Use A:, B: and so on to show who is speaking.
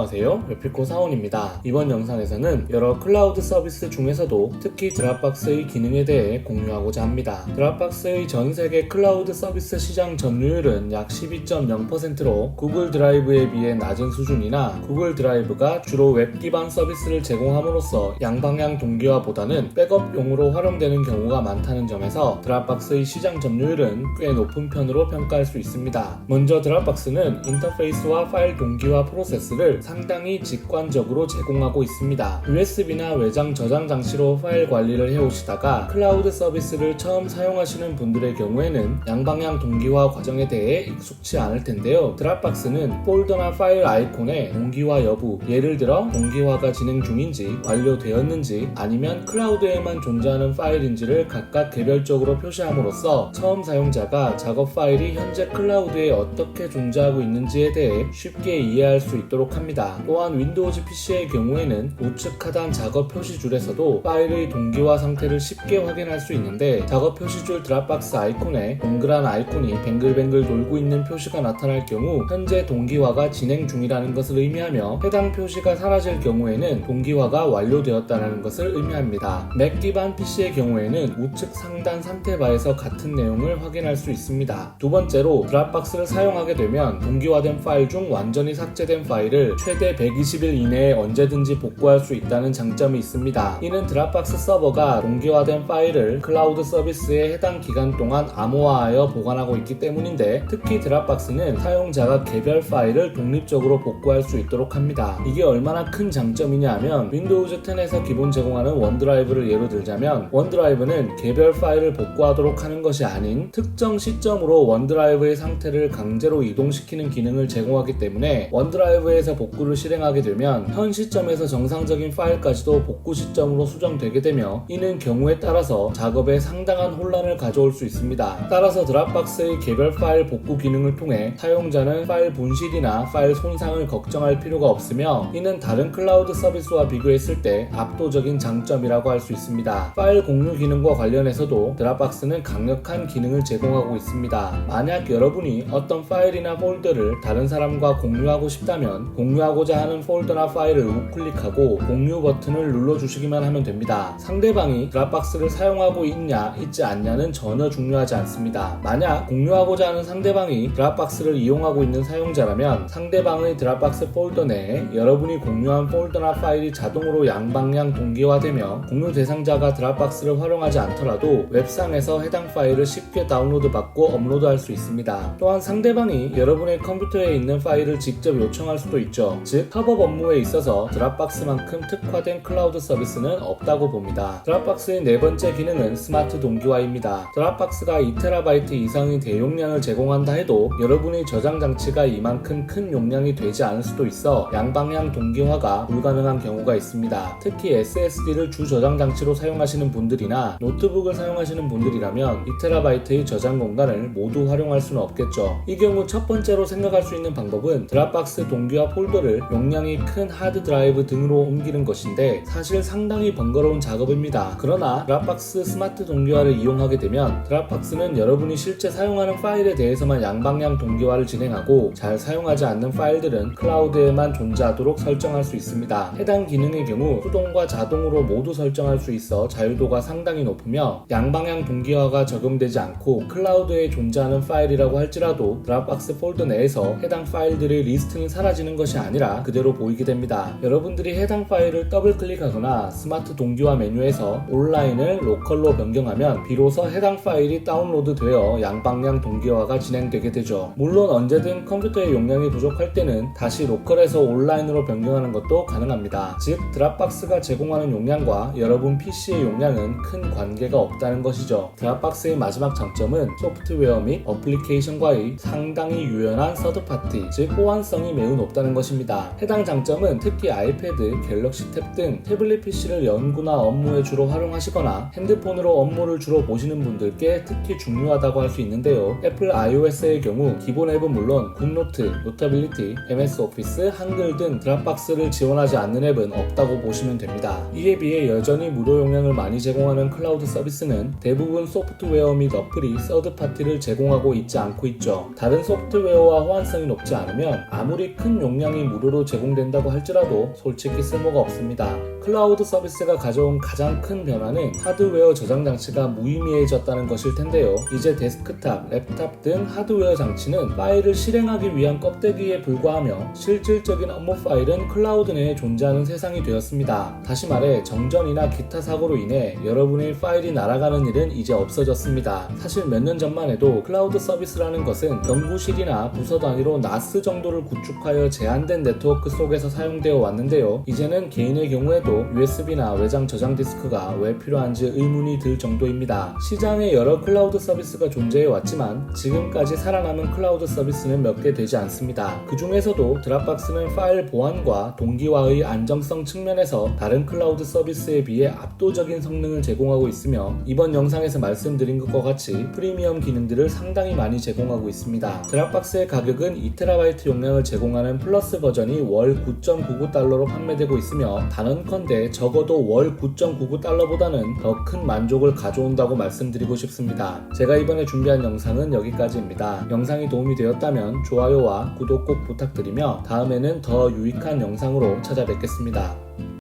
A: 안녕하세요. 웹피코 사원입니다. 이번 영상에서는 여러 클라우드 서비스 중에서도 특히 드랍박스의 기능에 대해 공유하고자 합니다. 드랍박스의 전 세계 클라우드 서비스 시장 점유율은 약 12.0%로 구글 드라이브에 비해 낮은 수준이나 구글 드라이브가 주로 웹 기반 서비스를 제공함으로써 양방향 동기화보다는 백업용으로 활용되는 경우가 많다는 점에서 드랍박스의 시장 점유율은 꽤 높은 편으로 평가할 수 있습니다. 먼저 드랍박스는 인터페이스와 파일 동기화 프로세스를 상당히 직관적으로 제공하고 있습니다. USB나 외장 저장 장치로 파일 관리를 해오시다가 클라우드 서비스를 처음 사용하시는 분들의 경우에는 양방향 동기화 과정에 대해 익숙치 않을 텐데요. 드랍박스는 폴더나 파일 아이콘에 동기화 여부, 예를 들어 동기화가 진행 중인지 완료되었는지 아니면 클라우드에만 존재하는 파일인지를 각각 개별적으로 표시함으로써 처음 사용자가 작업 파일이 현재 클라우드에 어떻게 존재하고 있는지에 대해 쉽게 이해할 수 있도록 합니다. 또한 윈도우즈 PC의 경우에는 우측 하단 작업 표시줄에서도 파일의 동기화 상태를 쉽게 확인할 수 있는데 작업 표시줄 드랍박스 아이콘에 동그란 아이콘이 뱅글뱅글 돌고 있는 표시가 나타날 경우 현재 동기화가 진행 중이라는 것을 의미하며 해당 표시가 사라질 경우에는 동기화가 완료되었다는 것을 의미합니다. 맥 기반 PC의 경우에는 우측 상단 상태바에서 같은 내용을 확인할 수 있습니다. 두 번째로 드랍박스를 사용하게 되면 동기화된 파일 중 완전히 삭제된 파일을 최대 120일 이내에 언제든지 복구할 수 있다는 장점이 있습니다. 이는 드랍박스 서버가 동기화된 파일을 클라우드 서비스에 해당 기간 동안 암호화하여 보관하고 있기 때문인데 특히 드랍박스는 사용자가 개별 파일을 독립적으로 복구할 수 있도록 합니다. 이게 얼마나 큰 장점이냐 하면 윈도우즈 10에서 기본 제공하는 원드라이브를 예로 들자면 원드라이브는 개별 파일을 복구하도록 하는 것이 아닌 특정 시점으로 원드라이브의 상태를 강제로 이동시키는 기능을 제공하기 때문에 원드라이브에서 복구 를 실행하게 되면 현 시점에서 정상적인 파일까지도 복구 시점으로 수정되게 되며 이는 경우에 따라서 작업에 상당한 혼란을 가져올 수 있습니다. 따라서 드랍박스의 개별 파일 복구 기능을 통해 사용자는 파일 분실이나 파일 손상을 걱정할 필요가 없으며 이는 다른 클라우드 서비스와 비교했을 때 압도적인 장점이라고 할 수 있습니다. 파일 공유 기능과 관련해서도 드랍박스는 강력한 기능을 제공하고 있습니다. 만약 여러분이 어떤 파일이나 폴더를 다른 사람과 공유하고 싶다면 공유 하고자 하는 폴더나 파일을 우클릭하고 공유 버튼을 눌러주시기만 하면 됩니다. 상대방이 드랍박스를 사용하고 있냐 있지 않냐는 전혀 중요하지 않습니다. 만약 공유하고자 하는 상대방이 드랍박스를 이용하고 있는 사용자라면 상대방의 드랍박스 폴더 내에 여러분이 공유한 폴더나 파일이 자동으로 양방향 동기화되며 공유 대상자가 드랍박스를 활용하지 않더라도 웹상에서 해당 파일을 쉽게 다운로드 받고 업로드할 수 있습니다. 또한 상대방이 여러분의 컴퓨터에 있는 파일을 직접 요청할 수도 즉, 협업 업무에 있어서 드랍박스만큼 특화된 클라우드 서비스는 없다고 봅니다. 드랍박스의 네 번째 기능은 스마트 동기화입니다. 드랍박스가 2TB 이상의 대용량을 제공한다 해도 여러분의 저장 장치가 이만큼 큰 용량이 되지 않을 수도 있어 양방향 동기화가 불가능한 경우가 있습니다. 특히 SSD를 주 저장 장치로 사용하시는 분들이나 노트북을 사용하시는 분들이라면 2TB의 저장 공간을 모두 활용할 수는 없겠죠. 이 경우 첫 번째로 생각할 수 있는 방법은 드랍박스 동기화 폴더 를 용량이 큰 하드 드라이브 등으로 옮기는 것인데 사실 상당히 번거로운 작업입니다. 그러나 드랍박스 스마트 동기화를 이용하게 되면 드랍박스는 여러분이 실제 사용하는 파일에 대해서만 양방향 동기화를 진행하고 잘 사용하지 않는 파일들은 클라우드에만 존재하도록 설정할 수 있습니다. 해당 기능의 경우 수동과 자동으로 모두 설정할 수 있어 자유도가 상당히 높으며 양방향 동기화가 적용되지 않고 클라우드에 존재하는 파일이라고 할지라도 드랍박스 폴더 내에서 해당 파일들의 리스트는 사라지는 것이 아니 라 그대로 보이게 됩니다. 여러분들이 해당 파일을 더블 클릭하거나 스마트 동기화 메뉴에서 온라인을 로컬로 변경하면 비로소 해당 파일이 다운로드 되어 양방향 동기화가 진행되게 되죠. 물론 언제든 컴퓨터의 용량이 부족할 때는 다시 로컬에서 온라인으로 변경하는 것도 가능합니다. 즉 드랍박스가 제공하는 용량과 여러분 PC의 용량은 큰 관계가 없다는 것이죠. 드랍박스의 마지막 장점은 소프트웨어 및 어플리케이션과의 상당히 유연한 서드파티, 즉 호환성이 매우 높다는 것입니다. 해당 장점은 특히 아이패드, 갤럭시 탭 등 태블릿 PC를 연구나 업무에 주로 활용하시거나 핸드폰으로 업무를 주로 보시는 분들께 특히 중요하다고 할 수 있는데요. 애플 iOS의 경우 기본 앱은 물론 굿노트, 노타빌리티, MS 오피스, 한글 등 드랍박스를 지원하지 않는 앱은 없다고 보시면 됩니다. 이에 비해 여전히 무료 용량을 많이 제공하는 클라우드 서비스는 대부분 소프트웨어 및 어플이 서드파티를 제공하고 있지 않고 있죠. 다른 소프트웨어와 호환성이 높지 않으면 아무리 큰 용량이 저장이 무료로 제공된다고 할지라도 솔직히 쓸모가 없습니다. 클라우드 서비스가 가져온 가장 큰 변화는 하드웨어 저장 장치가 무의미해졌다는 것일 텐데요. 이제 데스크탑, 랩탑 등 하드웨어 장치는 파일을 실행하기 위한 껍데기에 불과하며 실질적인 업무 파일은 클라우드 내에 존재하는 세상이 되었습니다. 다시 말해 정전이나 기타 사고로 인해 여러분의 파일이 날아가는 일은 이제 없어졌습니다. 사실 몇 년 전만 해도 클라우드 서비스라는 것은 연구실이나 부서 단위로 나스 정도를 구축하여 제한된 네트워크 속에서 사용되어 왔는데요. 이제는 개인의 경우에도 USB나 외장 저장 디스크가 왜 필요한지 의문이 들 정도입니다. 시장에 여러 클라우드 서비스가 존재해 왔지만 지금까지 살아남은 클라우드 서비스는 몇 개 되지 않습니다. 그 중에서도 드랍박스는 파일 보안과 동기화의 안정성 측면에서 다른 클라우드 서비스에 비해 압도적인 성능을 제공하고 있으며 이번 영상에서 말씀드린 것과 같이 프리미엄 기능들을 상당히 많이 제공하고 있습니다. 드랍박스의 가격은 2TB 용량을 제공하는 버전이 월 9.99달러로 판매되고 있으며 단언컨대 적어도 월 9.99달러보다는 더 큰 만족을 가져온다고 말씀드리고 싶습니다. 제가 이번에 준비한 영상은 여기까지입니다. 영상이 도움이 되었다면 좋아요와 구독 꼭 부탁드리며 다음에는 더 유익한 영상으로 찾아뵙겠습니다.